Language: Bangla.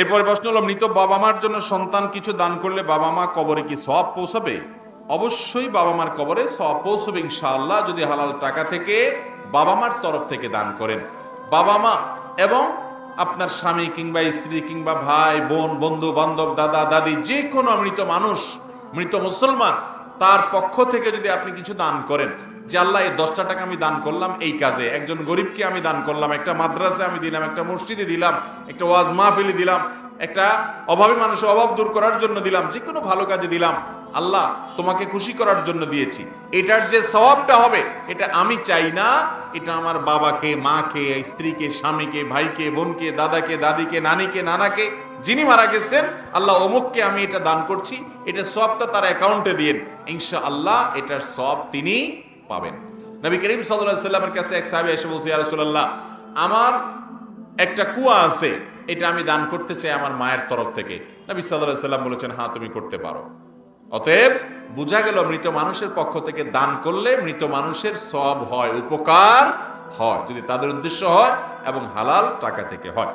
এরপরে প্রশ্ন হলো, মৃত বাবা মার জন্য সন্তান কিছু দান করলে বাবা মা কবরে কি সব পৌঁছাবে? অবশ্যই বাবা মার কবরে সব পৌঁছবে ইনশাআল্লাহ, যদি হালাল টাকা থেকে বাবা মার তরফ থেকে দান করেন। বাবা মা এবং আপনার স্বামী কিংবা স্ত্রী কিংবা ভাই, বোন বন্ধু বান্ধব দাদা, দাদি যে কোনো মৃত মানুষ, মৃত মুসলমান, তার পক্ষ থেকে যদি আপনি কিছু দান করেন যে আল্লাহ, এই দশটা টাকা আমি দান করলাম এই কাজে। একজন গরিবকে আমি দান করলাম, একটা মাদ্রাসে আমি দিলাম, একটা মসজিদে দিলাম, একটা ওয়াজ মাহফিলি দিলাম, একটা অভাবী মানুষের অভাব দূর করার জন্য দিলাম, যে কোনো ভালো কাজে দিলাম। আল্লাহ, তোমাকে খুশি করার জন্য দিয়েছি। এটার যে স্বভাবটা হবে, এটা আমি চাই না, এটা আমার বাবাকে, মাকে, স্ত্রীকে, স্বামীকে, ভাইকে, বোনকে, দাদাকে, দাদিকে, নানিকে, নানাকে, যিনি মারা গেছেন, আল্লাহ অমুককে আমি এটা দান করছি, এটা সবটা তার অ্যাকাউন্টে দিয়ে ইনশা আল্লাহ এটার সব তিনি পাবেন। নবী করিম সাল্লামের কাছে এক সাহেব এসে বলছে, ইয়া রাসূলুল্লাহ, আমার একটা কুয়া আছে, এটা আমি দান করতে চাই আমার মায়ের তরফ থেকে। নবী সাল্লাহ সাল্লাম বলেছেন হ্যাঁ তুমি করতে পারো। অতএব বোঝা গেল, মৃত মানুষের পক্ষ থেকে দান করলে মৃত মানুষের সব হয়, উপকার হয়, যদি তাদের উদ্দেশ্য হয় এবং হালাল টাকা থেকে হয়।